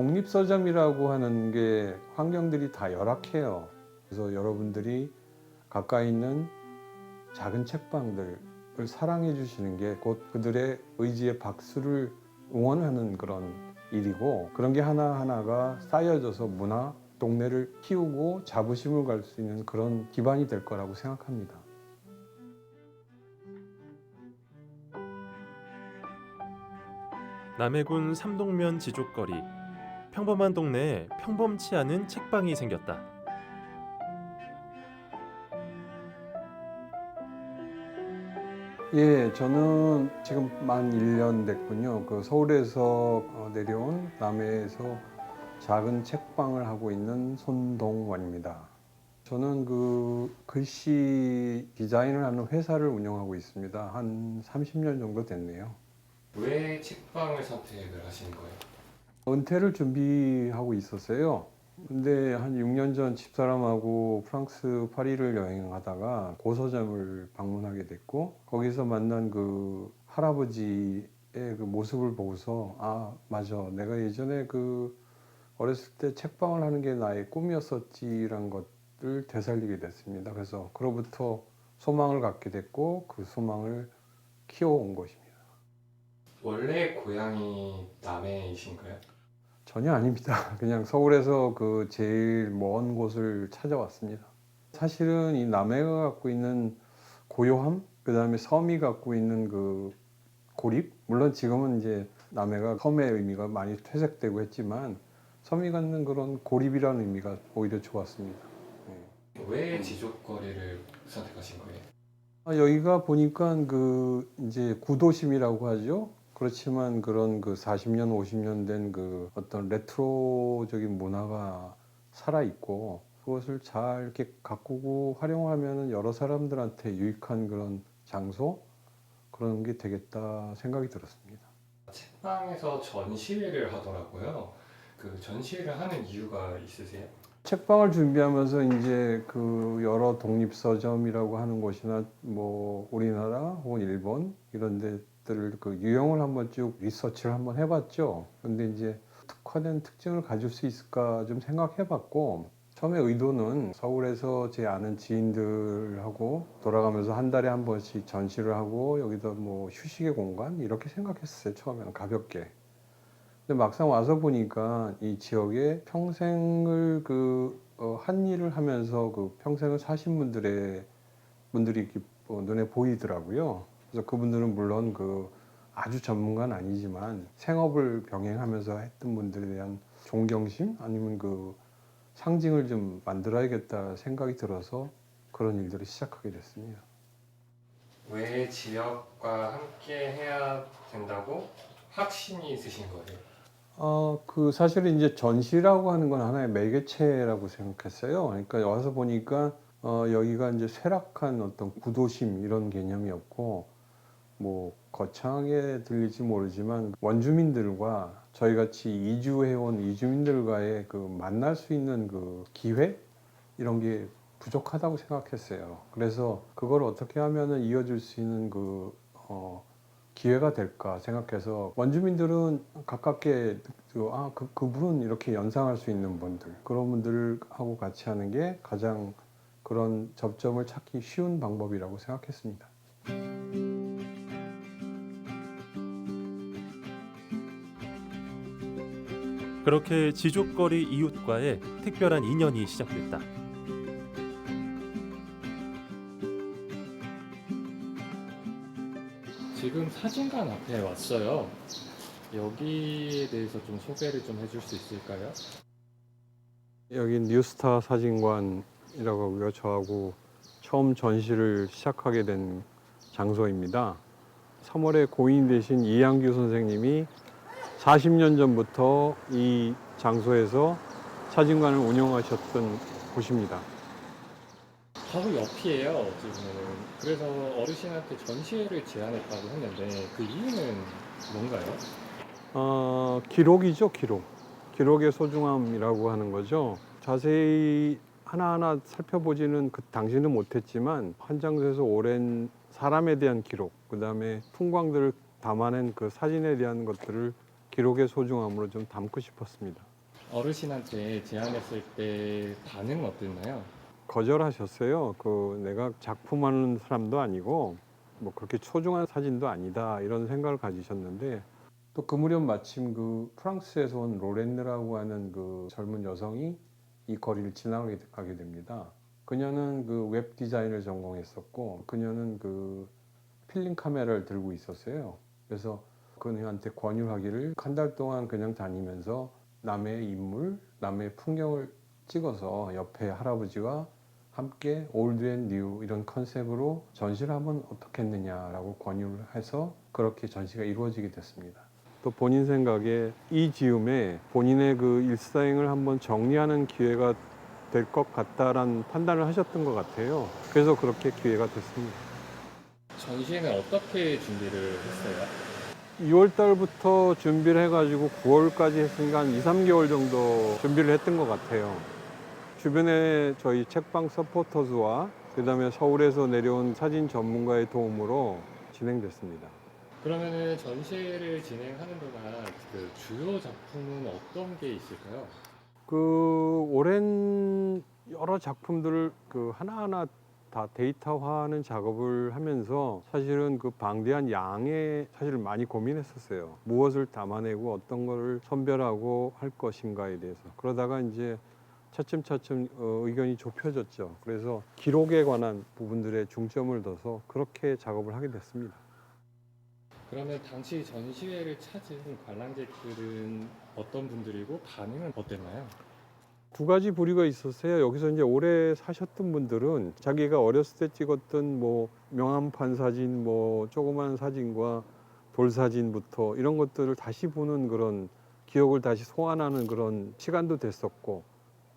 그 독립서점이라고 하는 게 환경들이 다 열악해요. 그래서 여러분들이 가까이 있는 작은 책방들을 사랑해 주시는 게 곧 그들의 의지의 박수를 응원하는 그런 일이고 그런 게 하나하나가 쌓여져서 문화, 동네를 키우고 자부심을 갈 수 있는 그런 기반이 될 거라고 생각합니다. 남해군 삼동면 지족거리 평범한 동네에 평범치 않은 책방이 생겼다. 예, 저는 지금 만 1년 됐군요. 그 서울에서 어, 내려온 남해에서 작은 책방을 하고 있는 손동원입니다. 저는 그 글씨 디자인을 하는 회사를 운영하고 있습니다. 한 30년 정도 됐네요. 왜 책방을 선택을 하신 거예요? 은퇴를 준비하고 있었어요. 근데 한 6년 전 집사람하고 프랑스 파리를 여행하다가 고서점을 방문하게 됐고 거기서 만난 그 할아버지의 그 모습을 보고서 아 맞아 내가 예전에 그 어렸을 때 책방을 하는 게 나의 꿈이었었지란 것을 되살리게 됐습니다. 그래서 그로부터 소망을 갖게 됐고 그 소망을 키워온 것입니다. 원래 고향이 남해이신가요? 전혀 아닙니다. 그냥 서울에서 그 제일 먼 곳을 찾아왔습니다. 사실은 이 남해가 갖고 있는 고요함, 그 다음에 섬이 갖고 있는 그 고립, 물론 지금은 이제 남해가 섬의 의미가 많이 퇴색되고 했지만 섬이 갖는 그런 고립이라는 의미가 오히려 좋았습니다. 네. 왜 지족거리를 선택하신 거예요? 아, 여기가 보니까 그 이제 구도심이라고 하죠. 그렇지만 그런 그 40년, 50년 된 그 어떤 레트로적인 문화가 살아 있고 그것을 잘 이렇게 가꾸고 활용하면은 여러 사람들한테 유익한 그런 장소 그런 게 되겠다 생각이 들었습니다. 책방에서 전시회를 하더라고요. 그 전시회를 하는 이유가 있으세요? 책방을 준비하면서 이제 그 여러 독립서점이라고 하는 곳이나 뭐 우리나라 혹은 일본 이런 데 들을 그 유형을 한번 쭉 리서치를 한번 해봤죠. 근데 이제 특화된 특징을 가질 수 있을까 좀 생각해봤고 처음에 의도는 서울에서 제 아는 지인들하고 돌아가면서 한 달에 한 번씩 전시를 하고 여기다 뭐 휴식의 공간 이렇게 생각했어요. 처음에는 가볍게. 근데 막상 와서 보니까 이 지역에 평생을 그, 어, 한 일을 하면서 그 평생을 사신 분들의, 분들이 이렇게 어, 눈에 보이더라고요. 그래서 그분들은 물론 그 아주 전문가는 아니지만 생업을 병행하면서 했던 분들에 대한 존경심 아니면 그 상징을 좀 만들어야겠다 생각이 들어서 그런 일들을 시작하게 됐습니다. 왜 지역과 함께 해야 된다고 확신이 있으신 거예요? 어, 그 사실은 이제 전시라고 하는 건 하나의 매개체라고 생각했어요. 그러니까 와서 보니까 어, 여기가 이제 쇠락한 어떤 구도심 이런 개념이었고 뭐 거창하게 들릴지 모르지만 원주민들과 저희 같이 이주해온 이주민들과의 그 만날 수 있는 그 기회 이런 게 부족하다고 생각했어요. 그래서 그걸 어떻게 하면은 이어질 수 있는 그 어, 기회가 될까 생각해서 원주민들은 가깝게 그, 아, 그, 그분 이렇게 연상할 수 있는 분들 그런 분들하고 같이 하는 게 가장 그런 접점을 찾기 쉬운 방법이라고 생각했습니다. 그렇게 지족거리 이웃과의 특별한 인연이 시작됐다. 지금 사진관 앞에 왔어요. 여기에 대해서 좀 소개를 좀 해줄 수 있을까요? 여기 뉴스타 사진관이라고 하고요. 저하고 처음 전시를 시작하게 된 장소입니다. 3월에 고인 되신 이양규 선생님이 40년 전부터 이 장소에서 사진관을 운영하셨던 곳입니다. 바로 옆이에요, 지금. 그래서 어르신한테 전시회를 제안했다고 했는데 그 이유는 뭔가요? 어, 기록이죠, 기록. 기록의 소중함이라고 하는 거죠. 자세히 하나하나 살펴보지는 그 당시는 못했지만 한 장소에서 오랜 사람에 대한 기록, 그 다음에 풍광들을 담아낸 그 사진에 대한 것들을 기록의 소중함으로 좀 담고 싶었습니다. 어르신한테 제안했을 때 반응은 어땠나요? 거절하셨어요. 그 내가 작품하는 사람도 아니고 뭐 그렇게 소중한 사진도 아니다 이런 생각을 가지셨는데 또 그 무렵 마침 그 프랑스에서 온 로렌느라고 하는 그 젊은 여성이 이 거리를 지나가게 가게 됩니다. 그녀는 그 웹 디자인을 전공했었고 그녀는 그 필름 카메라를 들고 있었어요. 그래서 그녀한테 권유하기를 한 달 동안 그냥 다니면서 남의 인물, 남의 풍경을 찍어서 옆에 할아버지와 함께 올드 앤 뉴 이런 컨셉으로 전시를 하면 어떻겠느냐라고 권유를 해서 그렇게 전시가 이루어지게 됐습니다. 또 본인 생각에 이 지음에 본인의 그 일사행을 한번 정리하는 기회가 될 것 같다라는 판단을 하셨던 것 같아요. 그래서 그렇게 기회가 됐습니다. 전시회는 어떻게 준비를 했어요? 2월 달부터 준비를 해가지고 9월까지 했으니까 한 2, 3개월 정도 준비를 했던 것 같아요. 주변에 저희 책방 서포터즈와 그 다음에 서울에서 내려온 사진 전문가의 도움으로 진행됐습니다. 그러면은 전시회를 진행하는 동안 그 주요 작품은 어떤 게 있을까요? 그 오랜 여러 작품들을 그 하나하나 다 데이터화하는 작업을 하면서 사실은 그 방대한 양에 사실 많이 고민했었어요. 무엇을 담아내고 어떤 거를 선별하고 할 것인가에 대해서. 그러다가 이제 차츰차츰 어, 의견이 좁혀졌죠. 그래서 기록에 관한 부분들에 중점을 둬서 그렇게 작업을 하게 됐습니다. 그러면 당시 전시회를 찾은 관람객들은 어떤 분들이고 반응은 어땠나요? 두 가지 부류가 있었어요. 여기서 이제 오래 사셨던 분들은 자기가 어렸을 때 찍었던 뭐 명함판 사진, 뭐 조그만 사진과 돌 사진부터 이런 것들을 다시 보는 그런 기억을 다시 소환하는 그런 시간도 됐었고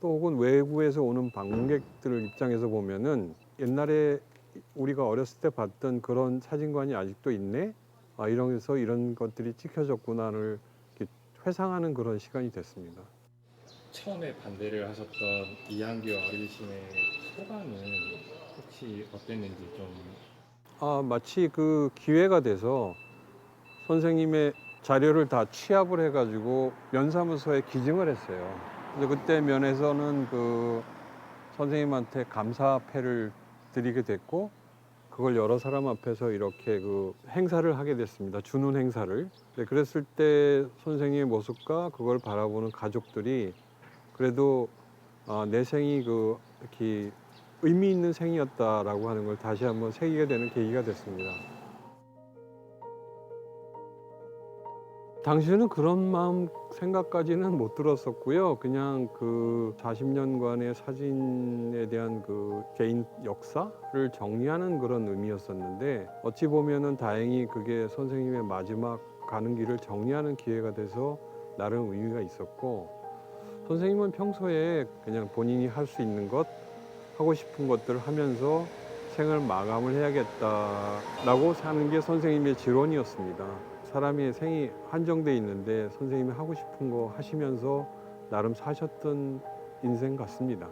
또 혹은 외국에서 오는 방문객들 입장에서 보면은 옛날에 우리가 어렸을 때 봤던 그런 사진관이 아직도 있네. 아, 이러면서 이런 것들이 찍혀졌구나를 회상하는 그런 시간이 됐습니다. 처음에 반대를 하셨던 이한규 어르신의 소감은 혹시 어땠는지 좀 아, 마치 그 기회가 돼서 선생님의 자료를 다 취합을 해가지고 면사무소에 기증을 했어요. 그래서 그때 면에서는 그 선생님한테 감사패를 드리게 됐고 그걸 여러 사람 앞에서 이렇게 그 행사를 하게 됐습니다. 주는 행사를. 네, 그랬을 때 선생님의 모습과 그걸 바라보는 가족들이 그래도 아, 내 생이 그 이렇게 의미 있는 생이었다라고 하는 걸 다시 한번 새기게 되는 계기가 됐습니다. 당시에는 그런 마음 생각까지는 못 들었었고요. 그냥 그 40년간의 사진에 대한 그 개인 역사를 정리하는 그런 의미였었는데 어찌 보면은 다행히 그게 선생님의 마지막 가는 길을 정리하는 기회가 돼서 나름 의미가 있었고 선생님은 평소에 그냥 본인이 할 수 있는 것 하고 싶은 것들을 하면서 생을 마감을 해야겠다라고 사는 게 선생님의 지론이었습니다. 사람이 생이 한정돼 있는데 선생님이 하고 싶은 거 하시면서 나름 사셨던 인생 같습니다.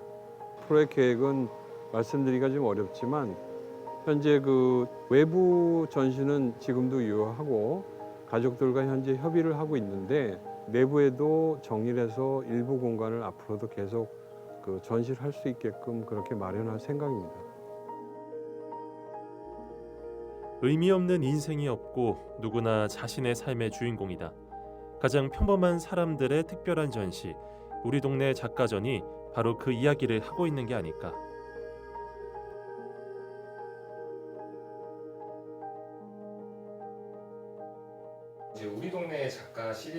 프로의 계획은 말씀드리기가 좀 어렵지만 현재 그 외부 전시는 지금도 유효하고 가족들과 현재 협의를 하고 있는데 내부에도 정리를 해서 일부 공간을 앞으로도 계속 그 전시를 할수 있게끔 그렇게 마련할 생각입니다. 의미 없는 인생이 없고 누구나 자신의 삶의 주인공이다. 가장 평범한 사람들의 특별한 전시, 우리 동네 작가전이 바로 그 이야기를 하고 있는 게 아닐까.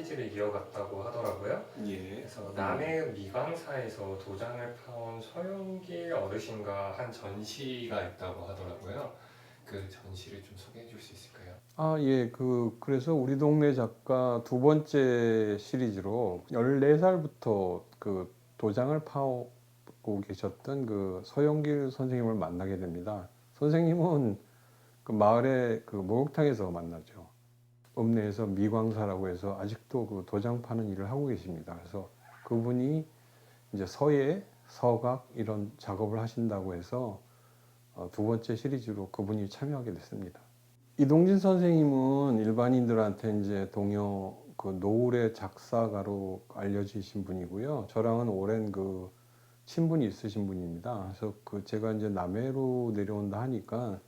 시리즈를 이어갔다고 하더라고요. 예. 그래서 남해 미광사에서 도장을 파온 서영길 어르신과 한 전시가 있다고 하더라고요. 그 전시를 좀 소개해 줄 수 있을까요? 아, 예. 그 그래서 우리 동네 작가 두 번째 시리즈로 14살부터 그 도장을 파오고 계셨던 그 서영길 선생님을 만나게 됩니다. 선생님은 그 마을의 그 목욕탕에서 만나죠. 읍내에서 미광사라고 해서 아직도 그 도장 파는 일을 하고 계십니다. 그래서 그분이 이제 서예, 서각 이런 작업을 하신다고 해서 어, 두 번째 시리즈로 그분이 참여하게 됐습니다. 이동진 선생님은 일반인들한테 이제 동요 그 노을의 작사가로 알려지신 분이고요. 저랑은 오랜 그 친분이 있으신 분입니다. 그래서 그 제가 이제 남해로 내려온다 하니까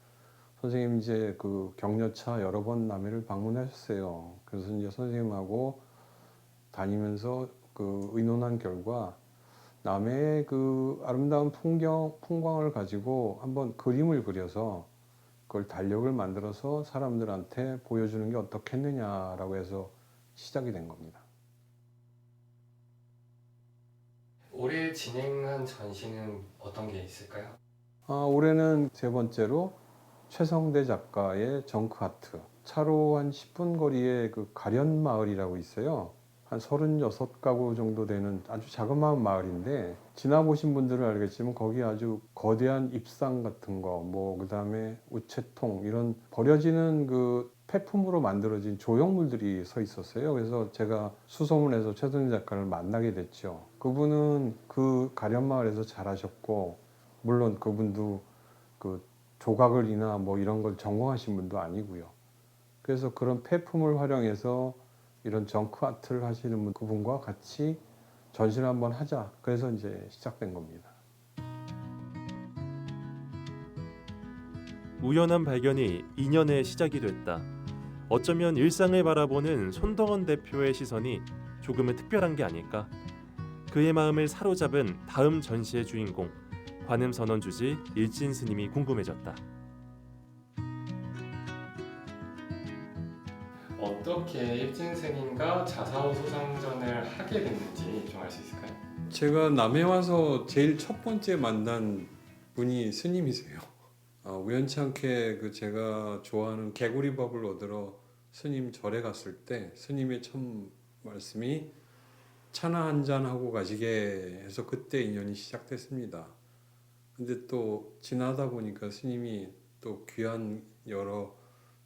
선생님 이제 그 격려차 여러 번 남해를 방문하셨어요. 그래서 이제 선생님하고 다니면서 그 의논한 결과 남해의 그 아름다운 풍경 풍광을 가지고 한번 그림을 그려서 그걸 달력을 만들어서 사람들한테 보여주는 게 어떻겠느냐라고 해서 시작이 된 겁니다. 올해 진행한 전시는 어떤 게 있을까요? 아, 올해는 세 번째로 최성대 작가의 정크 아트. 차로 한 10분 거리에 그 가련 마을이라고 있어요. 한 36가구 정도 되는 아주 자그마한 마을인데 지나보신 분들은 알겠지만 거기 아주 거대한 입상 같은 거, 뭐 그다음에 우체통 이런 버려지는 그 폐품으로 만들어진 조형물들이 서 있었어요. 그래서 제가 수소문해서 최성대 작가를 만나게 됐죠. 그분은 그 가련 마을에서 자라셨고 물론 그분도 그 조각을이나 뭐 이런 걸 전공하신 분도 아니고요. 그래서 그런 폐품을 활용해서 이런 정크 아트를 하시는 분 그분과 같이 전시를 한번 하자. 그래서 이제 시작된 겁니다. 우연한 발견이 인연의 시작이 됐다. 어쩌면 일상을 바라보는 손동원 대표의 시선이 조금은 특별한 게 아닐까? 그의 마음을 사로잡은 다음 전시의 주인공 관음 선언 주지 일진 스님이 궁금해졌다. 어떻게 일진 스님과 자사오 소장전을 하게 됐는지 좀 알 수 있을까요? 제가 남해 와서 제일 첫 번째 만난 분이 스님이세요. 아, 우연치 않게 그 제가 좋아하는 개구리밥을 얻으러 스님 절에 갔을 때 스님의 첫 말씀이 차나 한 잔 하고 가시게 해서 그때 인연이 시작됐습니다. 근데 또 지나다 보니까 스님이 또 귀한 여러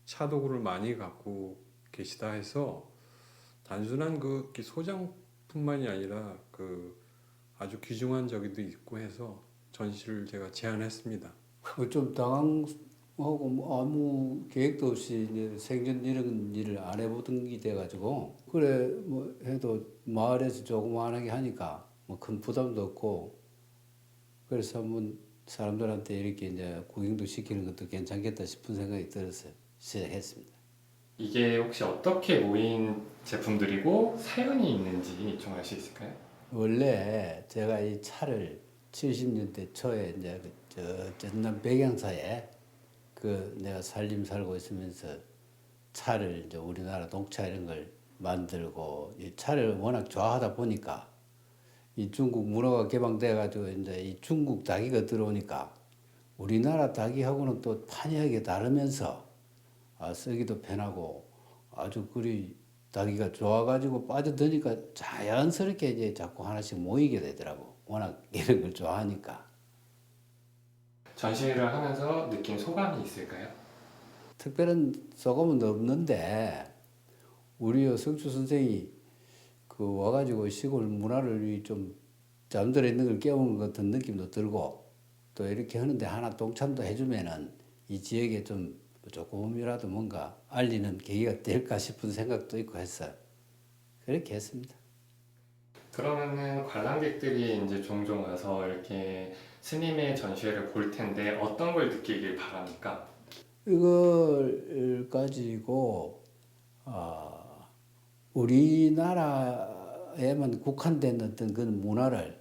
차도구를 많이 갖고 계시다 해서 단순한 그 소장뿐만이 아니라 그 아주 귀중한 저기도 있고 해서 전시를 제가 제안했습니다. 뭐좀 당황하고 뭐 아무 계획도 없이 생전 이런 일을 안 해보던 게 돼가지고 그래 뭐 해도 마을에서 조그만하게 하니까 뭐 큰 부담도 없고 그래서 한번 사람들한테 이렇게 이제 구경도 시키는 것도 괜찮겠다 싶은 생각이 들어서 시작했습니다. 이게 혹시 어떻게 모인 제품들이고 사연이 있는지 좀 알 수 있을까요? 원래 제가 이 차를 70년대 초에 이제 그저 전남 백양사에 그 내가 살림 살고 있으면서 차를 이제 우리나라 녹차 이런 걸 만들고 이 차를 워낙 좋아하다 보니까 이 중국 문화가 개방돼 가지고 이제 이 중국 닭이가 들어오니까 우리나라 닭이하고는 또 판이하게 다르면서 아, 쓰기도 편하고 아주 그리 닭이가 좋아가지고 빠져드니까 자연스럽게 이제 자꾸 하나씩 모이게 되더라고. 워낙 이런 걸 좋아하니까. 전시를 하면서 느낀 소감이 있을까요? 특별한 소감은 없는데 우리 석주 선생이 그 와가지고 시골 문화를 좀 잠들어 있는 걸 깨우는 것 같은 느낌도 들고 또 이렇게 하는데 하나 동참도 해주면은 이 지역에 좀 조금이라도 뭔가 알리는 계기가 될까 싶은 생각도 있고 해서 그렇게 했습니다. 그러면은 관람객들이 이제 종종 와서 이렇게 스님의 전시회를 볼 텐데 어떤 걸 느끼길 바랍니까? 이걸 가지고 아, 우리나라에만 국한된 어떤 그 문화를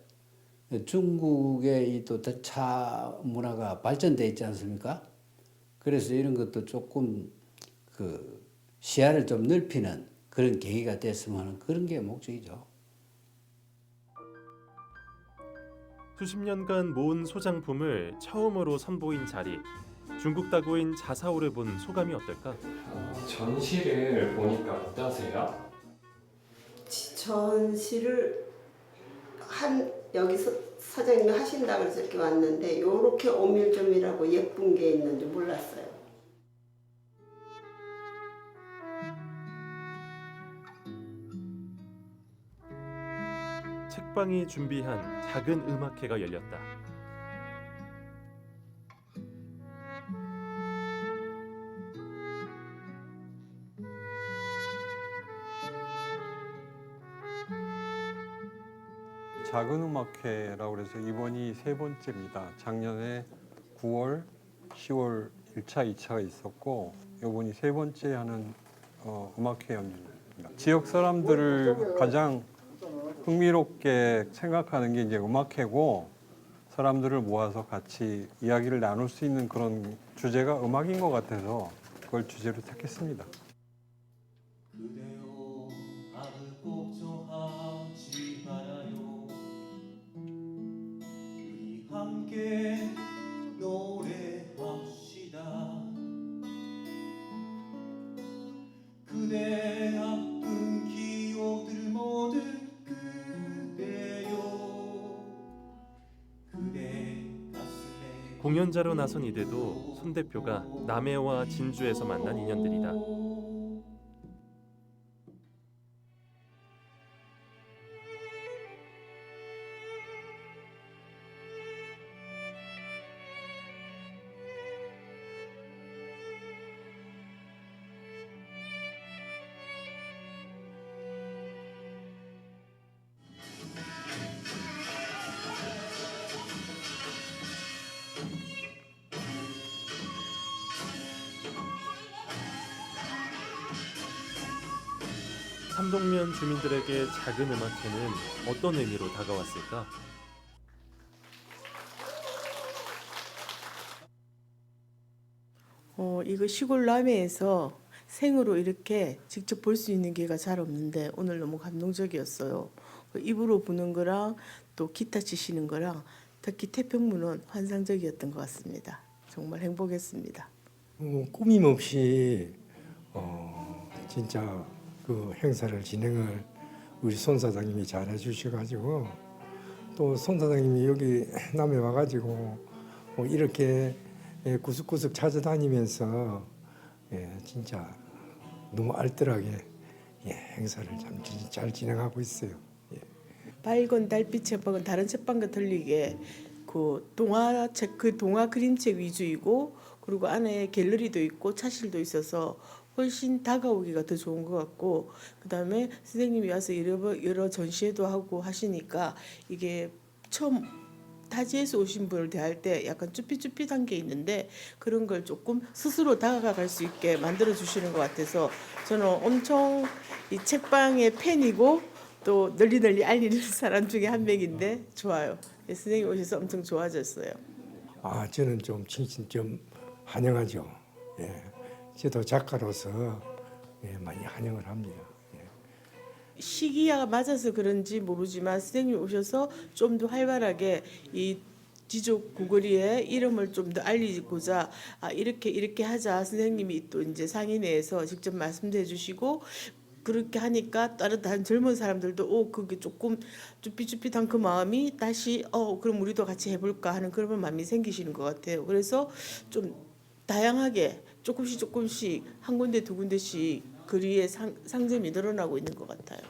중국의 이또차 문화가 발전돼 있지 않습니까? 그래서 이런 것도 조금 그 시야를 좀 넓히는 그런 계기가 됐으면 하는 그런 게 목적이죠. 수십 년간 모은 소장품을 처음으로 선보인 자리. 중국 다구인 자사오를 본 소감이 어떨까? 어, 전시를 보니까 어떠세요? 전시를 한 여기서 사장님이 하신다고 해서 이렇게 왔는데 요렇게 오밀조밀하고 예쁜 게 있는 줄 몰랐어요. 책방이 준비한 작은 음악회가 열렸다. 작은 음악회라고 그래서 이번이 세 번째입니다. 작년에 9월, 10월 1차, 2차가 있었고 이번이 세 번째 하는 어, 음악회 연주입니다. 지역 사람들을 가장 흥미롭게 생각하는 게 이제 음악회고 사람들을 모아서 같이 이야기를 나눌 수 있는 그런 주제가 음악인 것 같아서 그걸 주제로 택했습니다. 함께 노래합시다 그대 아픈 기억들 모두 그대여 그대 공연자로 나선 이들도 손 대표가 남해와 진주에서 만난 인연들이다. 작은 음악회는 어떤 의미로 다가왔을까? 어, 이거 시골 남해에서 생으로 이렇게 직접 볼 수 있는 기회가 잘 없는데 오늘 너무 감동적이었어요. 그 입으로 부는 거랑 또 기타 치시는 거랑 특히 태평무는 환상적이었던 것 같습니다. 정말 행복했습니다. 어, 꾸밈 없이 어, 진짜 그 행사를 진행을 우리 손 사장님이 잘 해주셔가지고 또 손 사장님이 여기 남해 와가지고 뭐 이렇게 예, 구석구석 찾아다니면서 예, 진짜 너무 알뜰하게 예, 행사를 참 잘 진행하고 있어요. 밝은 달빛 책방은 다른 책방과 틀리게 그 동화 책 그 동화 그림책 위주이고 그리고 안에 갤러리도 있고 차실도 있어서 훨씬 다가오기가 더 좋은 것 같고 그 다음에 선생님이 와서 여러 여러 전시회도 하고 하시니까 이게 처음 타지에서 오신 분을 대할 때 약간 쭈삣쭈삣한 게 있는데 그런 걸 조금 스스로 다가갈 수 있게 만들어 주시는 것 같아서 저는 엄청 이 책방의 팬이고 또 널리 널리 알리는 사람 중에 한 명인데 좋아요. 예, 선생님 오셔서 엄청 좋아졌어요. 아 저는 좀 진심 좀 환영하죠. 예, 저도 작가로서 예, 많이 환영을 합니다. 시기가 맞아서 그런지 모르지만 선생님 오셔서 좀 더 활발하게 이 지족 구거리에 이름을 좀 더 알리고자 아 이렇게 이렇게 하자 선생님이 또 이제 상인회에서 직접 말씀도 해주시고 그렇게 하니까 다른 다른 젊은 사람들도 오 그게 조금 쭈삣쭈삣한 그 마음이 다시 어 그럼 우리도 같이 해볼까 하는 그런 마음이 생기시는 것 같아요. 그래서 좀 다양하게 조금씩 조금씩 한 군데 두 군데씩 거리에 상, 상점이 늘어나고 있는 것 같아요.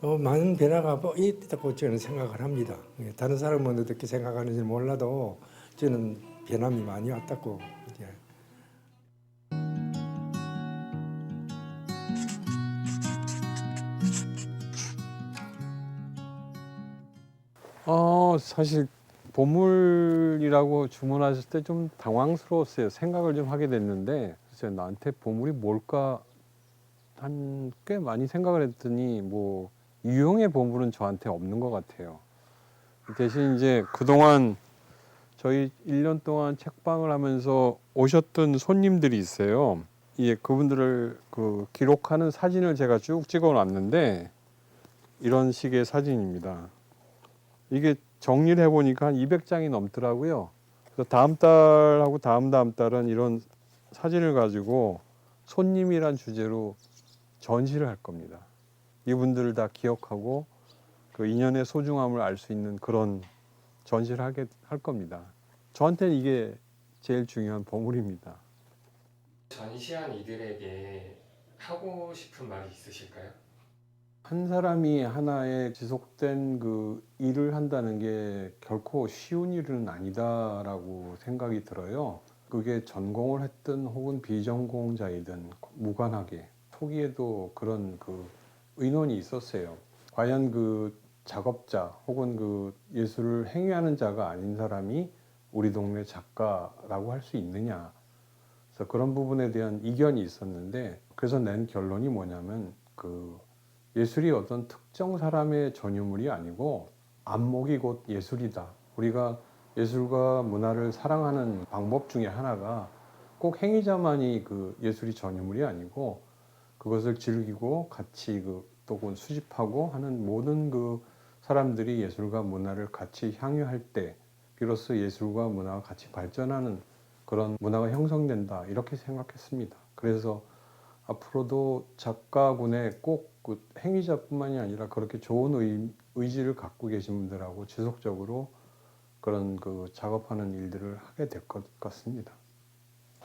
어, 많은 변화가 뭐 있다고 저는 생각을 합니다. 예, 다른 사람은 어떻게 생각하는지 몰라도 저는 변함이 많이 왔다고 이제 어, 사실 보물이라고 주문하셨을 때좀 당황스러웠어요. 생각을 좀 하게 됐는데 글쎄 나한테 보물이 뭘까 한 꽤 많이 생각을 했더니 뭐 유형의 보물은 저한테 없는 것 같아요. 대신 이제 그동안 저희 1년 동안 책방을 하면서 오셨던 손님들이 있어요. 예, 그분들을 그 기록하는 사진을 제가 쭉 찍어 놨는데 이런 식의 사진입니다. 이게 정리를 해보니까 한 200장이 넘더라고요. 그래서 다음 달하고 다음 다음 달은 이런 사진을 가지고 손님이란 주제로 전시를 할 겁니다. 이분들을 다 기억하고 그 인연의 소중함을 알 수 있는 그런 전시를 하게 할 겁니다. 저한테는 이게 제일 중요한 보물입니다. 전시한 이들에게 하고 싶은 말이 있으실까요? 한 사람이 하나의 지속된 그 일을 한다는 게 결코 쉬운 일은 아니다라고 생각이 들어요. 그게 전공을 했든 혹은 비전공자이든 무관하게 초기에도 그런 그 의논이 있었어요. 과연 그 작업자 혹은 그 예술을 행위하는 자가 아닌 사람이 우리 동네 작가라고 할 수 있느냐. 그래서 그런 부분에 대한 이견이 있었는데 그래서 낸 결론이 뭐냐면 그 예술이 어떤 특정 사람의 전유물이 아니고 안목이 곧 예술이다. 우리가 예술과 문화를 사랑하는 방법 중에 하나가 꼭 행위자만이 그 예술이 전유물이 아니고 그것을 즐기고 같이 그 또는 수집하고 하는 모든 그 사람들이 예술과 문화를 같이 향유할 때 비로소 예술과 문화가 같이 발전하는 그런 문화가 형성된다 이렇게 생각했습니다. 그래서 앞으로도 작가군에 꼭 그 행위자뿐만이 아니라 그렇게 좋은 의, 의지를 갖고 계신 분들하고 지속적으로 그런 그 작업하는 일들을 하게 될 것 같습니다.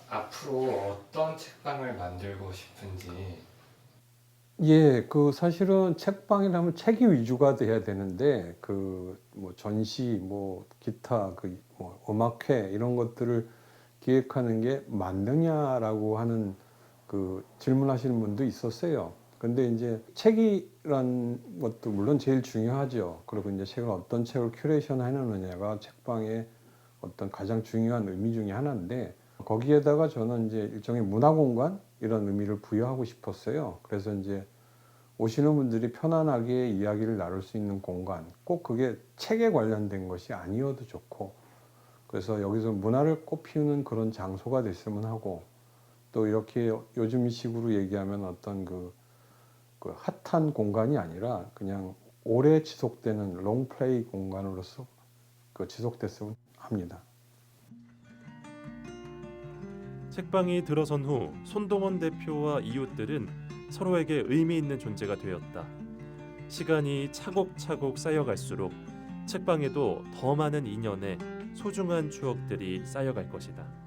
앞으로 어떤 책방을 만들고 싶은지 예, 그 사실은 책방이라면 책이 위주가 돼야 되는데 그 뭐 전시, 뭐 기타, 그 뭐 음악회 이런 것들을 기획하는 게 맞느냐라고 하는 그 질문하시는 분도 있었어요. 근데 이제 책이란 것도 물론 제일 중요하죠. 그리고 이제 책을 어떤 책을 큐레이션 해놓느냐가 책방의 어떤 가장 중요한 의미 중에 하나인데 거기에다가 저는 이제 일종의 문화 공간 이런 의미를 부여하고 싶었어요. 그래서 이제 오시는 분들이 편안하게 이야기를 나눌 수 있는 공간, 꼭 그게 책에 관련된 것이 아니어도 좋고, 그래서 여기서 문화를 꽃피우는 그런 장소가 됐으면 하고, 또 이렇게 요즘 이 식으로 얘기하면 어떤 그, 그 핫한 공간이 아니라 그냥 오래 지속되는 롱플레이 공간으로서 그 지속됐으면 합니다. 책방이 들어선 후 손동원 대표와 이웃들은 서로에게 의미 있는 존재가 되었다. 시간이 차곡차곡 쌓여갈수록 책방에도 더 많은 인연의 소중한 추억들이 쌓여갈 것이다.